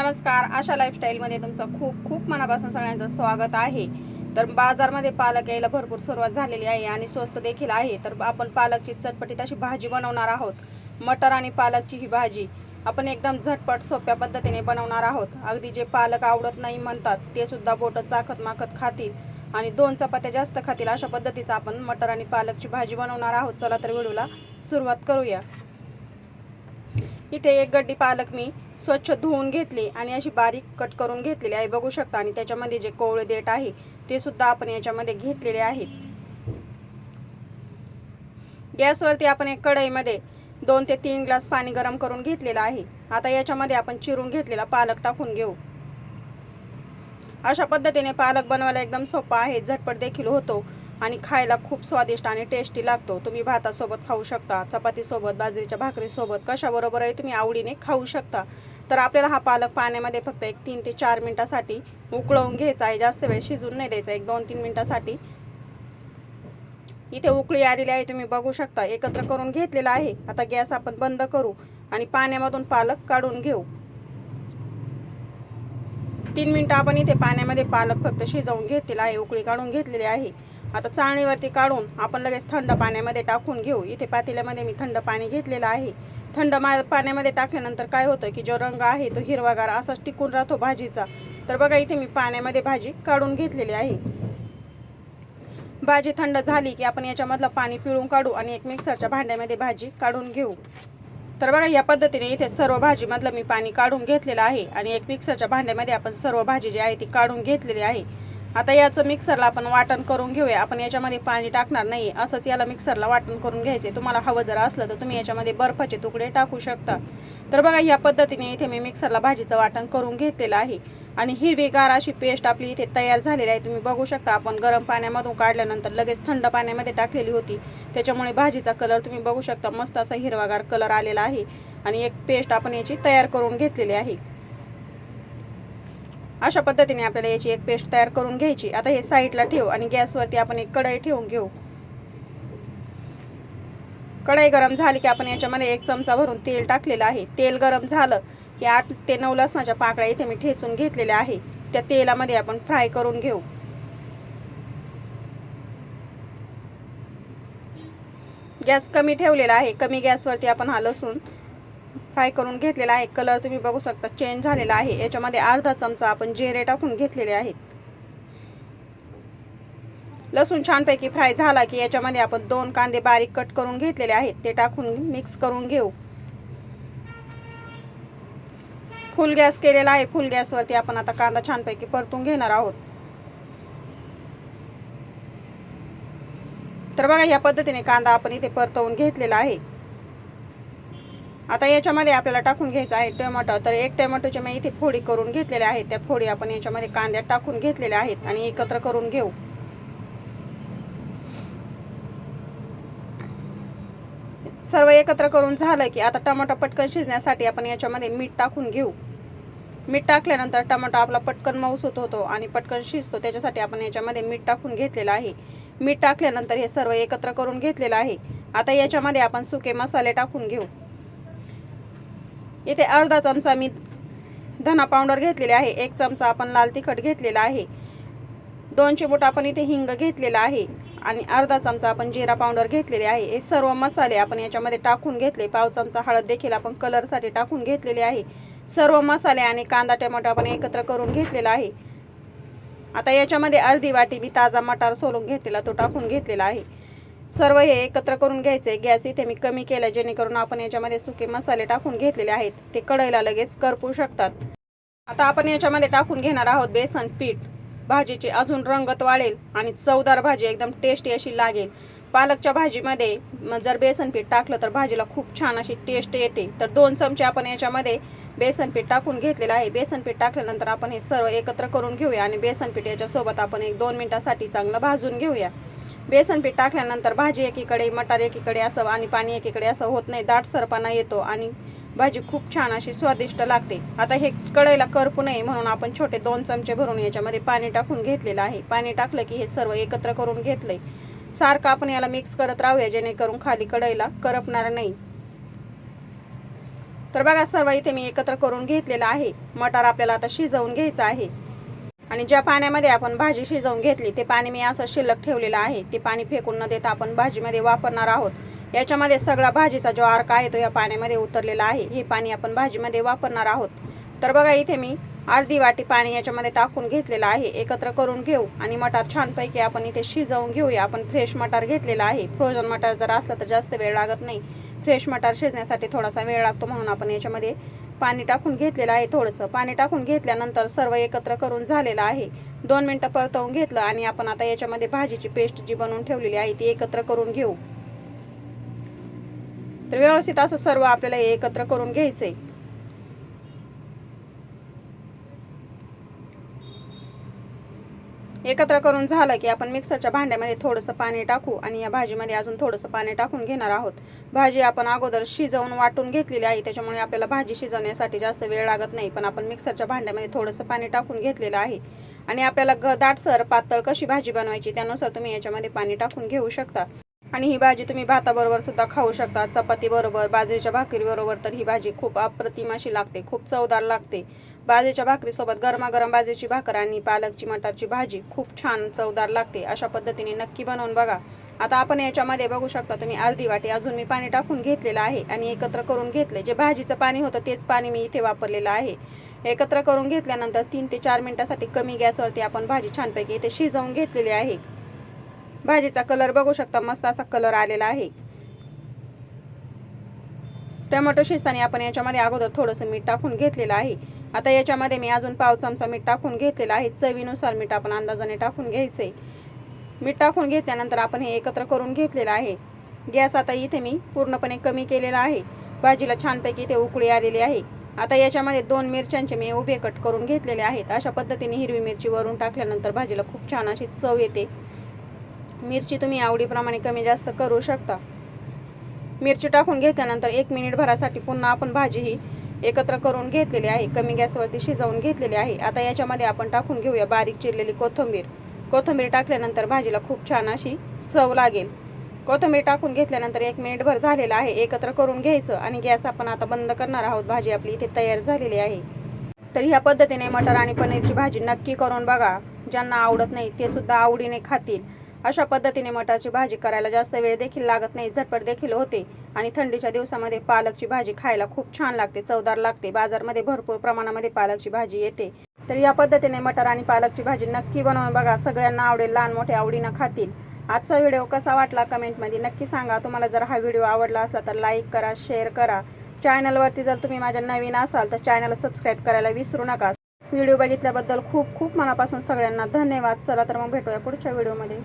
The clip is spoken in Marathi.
नमस्कार. आशा लाईफस्टाईलमध्ये तुमचं खूप खूप मनापासून सगळ्यांचं स्वागत आहे. तर बाजारमध्ये पालक यायला भरपूर सुरुवात झालेली आहे आणि स्वस्त देखील आहे. तर आपण पालकची चटपटीत अशी भाजी बनवणार आहोत. मटर आणि पालकची ही भाजी आपण एकदम झटपट सोप्या पद्धतीने बनवणार आहोत. अगदी जे पालक आवडत नाही म्हणतात ते सुद्धा बोटं चाखत माखत खातील आणि दोन चपात्या जास्त खातील अशा पद्धतीचं आपण मटर आणि पालकची भाजी बनवणार आहोत. चला तर व्हिडिओला सुरुवात करूया. इथे एक गड्डी पालक मी स्वच्छ धुवून घेतली आणि अशी बारीक कट करून घेतलेली आहे. बघू शकता. आणि त्याच्यामध्ये जे कोवळे देठ आहे ते सुद्धा आपण याच्यामध्ये घेतलेले आहेत. गॅसवरती आपण एक कढईमध्ये दोन ते तीन ग्लास पाणी गरम करून घेतलेलं आहे. आता याच्यामध्ये आपण चिरून घेतलेला पालक टाकून घेऊ. अशा पद्धतीने पालक बनवायला एकदम सोपा आहे. झटपट देखील होतो. आणि खायला खूप स्वादिष्ट आणि टेस्टी लागतो. तुम्ही भातासोबत खाऊ शकता चपातीसोबत बाजरीच्या भाकरीसोबत कशाबरोबरही तुम्ही आवडीने खाऊ शकता. तर आपल्याला हा पालक पाण्यामध्ये फक्त एक तीन ते चार मिनटासाठी उकळवून घ्यायचा आहे. जास्त वेळ शिजून नाही द्यायचा. एक दोन तीन मिनटासाठी. इथे उकळी आलेली आहे तुम्ही बघू शकता. एकत्र करून घेतलेला आहे. आता गॅस आपण बंद करू आणि पाण्यामधून पालक काढून घेऊ. तीन मिनटं आपण इथे पाण्यामध्ये पालक फक्त शिजवून घेतलेला आहे उकळी काढून घेतलेली आहे. आता चाळणीवरती काढून आपण लगेच थंड पाण्यामध्ये टाकून घेऊ. इथे पातेल्यामध्ये मी थंड पाणी घेतलेलं आहे. थंड मा पाण्यामध्ये टाकल्यानंतर काय होतं की जो रंग आहे तो हिरवागार असाच टिकून राहतो भाजीचा. तर बघा इथे मी पाण्यामध्ये भाजी काढून घेतलेली आहे. भाजी थंड झाली की आपण याच्यामधलं पाणी पिळून काढू आणि एक मिक्सरच्या भांड्यामध्ये भाजी काढून घेऊ. तर बघा या पद्धतीने इथे सर्व भाजीमधलं मी पाणी काढून घेतलेलं आहे आणि एक मिक्सरच्या भांड्यामध्ये आपण सर्व भाजी जी आहे ती काढून घेतलेली आहे. आता याचं मिक्सरला आपण वाटण करून घेऊया. आपण याच्यामध्ये पाणी टाकणार नाही. असंच याला मिक्सरला वाटण करून घ्यायचे. तुम्हाला हवं जर असलं तर तुम्ही याच्यामध्ये बर्फाचे तुकडे टाकू शकता. तर बघा या पद्धतीने इथे मी मिक्सरला भाजीचं वाटण करून घेतलेलं आहे. आणि हिरवीगार अशी पेस्ट आपली इथे तयार झालेली आहे. तुम्ही बघू शकता आपण गरम पाण्यामधून काढल्यानंतर लगेच थंड पाण्यामध्ये टाकलेली होती. त्याच्यामुळे भाजीचा कलर तुम्ही बघू शकता मस्त असा हिरवागार कलर आलेला आहे. आणि एक पेस्ट आपण याची तयार करून घेतलेली आहे. अशा पद्धतीने आपल्याला याची एक पेस्ट तयार करून घ्यायची. आता हे साईडला ठेवू आणि गॅसवरती आपण एक कढई ठेवून घेऊ. कढई गरम झाली की आपण याच्यामध्ये एक चमचा भरून तेल टाकलेलं आहे. तेल गरम झालं की आठ ते नऊ लसणाच्या पाकळ्या इथे मी ठेचून घेतलेल्या आहे. त्या तेलामध्ये आपण फ्राय करून घेऊ. गॅस कमी ठेवलेला आहे. कमी गॅसवरती आपण हा लसूण फ्राय करून घेतलेला आहे. कलर तुम्ही बघू शकता चेंज झालेला आहे. याच्यामध्ये अर्धा चमचा आपण जिरे टाकून घेतलेले आहेत. लसूण छानपैकी फ्राय झाला की याच्यामध्ये आपण दोन कांदे बारीक कट करून घेतलेले आहेत. ते टाकून मिक्स करून घेऊ. फुल गॅस केलेला आहे. फुल गॅसवरती आपण आता कांदा छानपैकी परतून घेणार आहोत. तर बघा या पद्धतीने कांदा आपण इथे परतवून घेतलेला आहे. आता याच्यामध्ये आपल्याला टाकून घ्यायचं आहे टोमॅटो. तर एक टोमॅटोचे मी इथे फोडी करून घेतलेल्या आहेत. त्या फोडी आपण याच्यामध्ये कांद्यात टाकून घेतलेल्या आहेत आणि एकत्र करून घेऊ. सर्व एकत्र करून झालं की आता टमाटा पटकन शिजण्यासाठी आपण याच्यामध्ये मीठ टाकून घेऊ. मीठ टाकल्यानंतर टमाटा आपला पटकन मऊसूत होतो आणि पटकन शिजतो. त्याच्यासाठी आपण याच्यामध्ये मीठ टाकून घेतलेलं आहे. मीठ टाकल्यानंतर हे सर्व एकत्र करून घेतलेलं आहे. आता याच्यामध्ये आपण सुके मसाले टाकून घेऊ. इथे अर्धा चमचा मी धना पावडर घेतलेले आहे एक चमचा आपण लाल तिखट घेतलेला आहे दोन चिमूट आपण इथे हिंग घेतलेला आहे आणि अर्धा चमचा आपण जिरा पावडर घेतलेले आहे. हे सर्व मसाले आपण याच्यामध्ये टाकून घेतले. पाव चमचा हळद देखील आपण कलरसाठी टाकून घेतलेले आहे. सर्व मसाले आणि कांदा टोमॅटो आपण एकत्र करून घेतलेला आहे. आता याच्यामध्ये अर्धी वाटी मी ताजा मटार सोलून घेतलेला तो टाकून घेतलेला आहे. सर्व हे एकत्र करून घ्यायचे. गॅस इथे मी कमी केला जेणेकरून आपण याच्यामध्ये सुके मसाले टाकून घेतलेले आहेत. ते कढईला लगेच करपू शकतात. आता आपण याच्यामध्ये टाकून घेणार आहोत बेसन पीठ. भाजीची अजून रंगत वाढेल आणि चवदार भाजी एकदम टेस्टी अशी लागेल. पालकच्या भाजीमध्ये जर बेसन पीठ टाकलं तर भाजीला खूप छान अशी टेस्ट येते. तर दोन चमचे आपण याच्यामध्ये बेसन पीठ टाकून घेतलेलं आहे. बेसन पीठ टाकल्यानंतर आपण हे सर्व एकत्र करून घेऊया आणि बेसन पीठ याच्यासोबत आपण एक दोन मिनटासाठी चांगलं भाजून घेऊया. बेसन पीठ टाकल्यानंतर भाजी एकीकडे मटार एकीकडे असं आणि पाणी एकीकडे असं होत नाही. दाटसरपणा येतो आणि भाजी खूप छान अशी स्वादिष्ट लागते. आता हे कढईला करपू नये म्हणून आपण छोटे दोन चमचे भरून याच्यामध्ये पाणी टाकून घेतलेलं आहे. पाणी टाकलं की हे सर्व एकत्र करून घेतलंय. सारखं आपण याला मिक्स करत राहूया जेणेकरून खाली कढईला करपणार नाही. तर बघा सर्व इथे मी एकत्र करून घेतलेलं आहे. मटार आपल्याला आता शिजवून घ्यायचं आहे. आणि ज्या पाण्यामध्ये आपण भाजी शिजवून घेतली ते पाणी मी असं शिल्लक ठेवलेलं आहे. ते पाणी फेकून न देता आपण भाजीमध्ये वापरणार आहोत. याच्यामध्ये सगळा भाजीचा जो अर्क आहे तो या पाण्यामध्ये उतरलेला आहे. हे पाणी आपण भाजीमध्ये वापरणार आहोत. तर बघा इथे मी अर्धी वाटी पाणी याच्यामध्ये टाकून घेतलेलं आहे. एकत्र करून घेऊ आणि मटार छानपैकी आपण इथे शिजवून घेऊया. आपण फ्रेश मटार घेतलेला आहे. फ्रोझन मटार जर असलं तर जास्त वेळ लागत नाही. फ्रेश मटार शिजण्यासाठी थोडासा वेळ लागतो म्हणून आपण याच्यामध्ये पाणी टाकून घेतलेलं आहे थोडंसं. पाणी टाकून घेतल्यानंतर सर्व एकत्र करून झालेलं आहे. दोन मिनटं परतवून घेतलं आणि आपण आता याच्यामध्ये भाजीची पेस्ट जी बनवून ठेवलेली आहे ती एकत्र करून घेऊ. तर व्यवस्थित असं सर्व आपल्याला हे एकत्र करून घ्यायचं आहे एकत्र करून झालं की आपण मिक्सरच्या भांड्यामध्ये थोडंसं पाणी टाकू आणि या भाजीमध्ये अजून थोडंसं पाणी टाकून घेणार आहोत. भाजी आपण अगोदर शिजवून वाटून घेतलेली आहे त्याच्यामुळे आपल्याला भाजी शिजवण्यासाठी जास्त वेळ लागत नाही पण आपण मिक्सरच्या भांड्यामध्ये थोडंसं पाणी टाकून घेतलेलं आहे. आणि आपल्याला ग दाटसर पातळ कशी भाजी बनवायची त्यानुसार तुम्ही याच्यामध्ये पाणी टाकून घेऊ शकता. आणि ही भाजी तुम्ही भाताबरोबर सुद्धा खाऊ शकता. चपातीबरोबर बाजरीच्या भाकरीबरोबर तर ही भाजी खूप अप्रतिम अशी लागते खूप चवदार लागते. बाजरीच्या भाकरीसोबत गरमागरम बाजरीची भाकर आणि पालकची मटारची भाजी खूप छान चवदार लागते. अशा पद्धतीने नक्की बनवून बघा. आता आपण याच्यामध्ये बघू शकता तुम्ही अर्धी वाटी अजून मी पाणी टाकून घेतलेलं आहे आणि एकत्र करून घेतले. जे भाजीचं पाणी होतं तेच पाणी मी इथे वापरलेलं आहे. एकत्र करून घेतल्यानंतर तीन ते चार मिनिटासाठी कमी गॅसवरती आपण भाजी छानपैकी इथे शिजवून घेतलेली आहे. भाजीचा कलर बघू शकता मस्त असा कलर आलेला आहे. टोमॅटो शिजताना आपण याच्यामध्ये अगोदर थोडंसं मीठ टाकून घेतलेलं आहे. आता याच्यामध्ये मी अजून पाव चमचा मीठ टाकून घेतलेलं आहे. चवीनुसार मीठ आपण अंदाजाने टाकून घ्यायचंय. मीठ टाकून घेतल्यानंतर आपण हे एकत्र करून घेतलेलं आहे. गॅस आता इथे मी पूर्णपणे कमी केलेला आहे. भाजीला छानपैकी इथे उकळी आलेली आहे. आता याच्यामध्ये दोन मिरच्यांचे मी उभे कट करून घेतलेले आहेत. अशा पद्धतीने हिरवी मिरची वरून टाकल्यानंतर भाजीला खूप छान अशी चव येते. मिरची तुम्ही आवडीप्रमाणे कमी जास्त करू शकता. मिरची टाकून घेतल्यानंतर एक मिनिट भरासाठी पुन्हा आपण भाजी ही एकत्र करून घेतलेली आहे. कमी गॅसवरती शिजवून घेतलेली आहे. आता याच्यामध्ये आपण टाकून घेऊया बारीक चिरलेली कोथिंबीर. कोथिंबीर टाकल्यानंतर भाजीला खूप छान अशी चव लागेल. कोथिंबीर टाकून घेतल्यानंतर एक मिनिटभर झालेला आहे. एकत्र करून घ्यायचं आणि गॅस आपण आता बंद करणार आहोत. भाजी आपली इथे तयार झालेली आहे. तर ह्या पद्धतीने मटर आणि पनीरची भाजी नक्की करून बघा. ज्यांना आवडत नाही ते सुद्धा आवडीने खातील. अशा पद्धतीने मटारची भाजी करायला जास्त वेळ देखील लागत नाही झटपट देखील होते. आणि थंडीच्या दिवसामध्ये पालकची भाजी खायला खूप छान लागते चवदार लागते. बाजारमध्ये भरपूर प्रमाणामध्ये पालकची भाजी येते. तर या पद्धतीने मटर आणि पालकची भाजी नक्की बनवून बघा. सगळ्यांना आवडेल लहान मोठे आवडीनं खातील. आजचा व्हिडिओ कसा वाटला कमेंटमध्ये नक्की सांगा. तुम्हाला जर हा व्हिडिओ आवडला असला तर लाईक करा शेअर करा. चॅनलवरती जर तुम्ही माझ्या नवीन असाल तर चॅनल सबस्क्राईब करायला विसरू नका. व्हिडिओ बघितल्याबद्दल खूप खूप मनापासून सगळ्यांना धन्यवाद. चला तर मग भेटूया पुढच्या व्हिडिओमध्ये.